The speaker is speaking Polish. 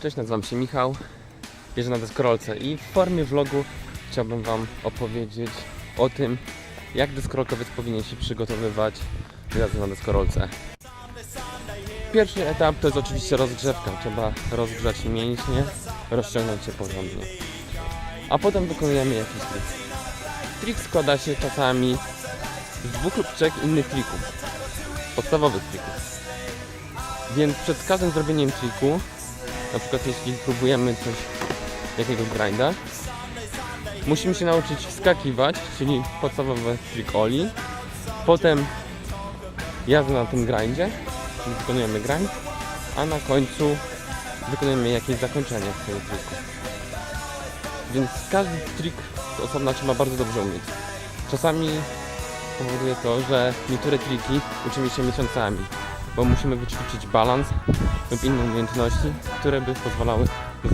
Cześć, nazywam się Michał, jeżdżę na deskorolce i w formie vlogu chciałbym Wam opowiedzieć o tym, jak deskorolkowiec powinien się przygotowywać do jazdy na deskorolce. Pierwszy etap to jest oczywiście rozgrzewka. Trzeba rozgrzać mięśnie, rozciągnąć się porządnie. A potem wykonujemy jakiś trik. Trik składa się czasami z dwóch lub trzech innych trików. Podstawowych trików. Więc przed każdym zrobieniem triku, na przykład jeśli próbujemy coś, jakiegoś grinda, musimy się nauczyć wskakiwać, czyli podstawowy trik oli, potem jazda na tym grindzie, czyli wykonujemy grind, a na końcu wykonujemy jakieś zakończenie tego triku. Więc każdy trik osobna trzeba bardzo dobrze umieć. Czasami powoduje to, że niektóre triki uczymy się miesiącami, bo musimy wyćwiczyć balans lub inne umiejętności, które by pozwalały do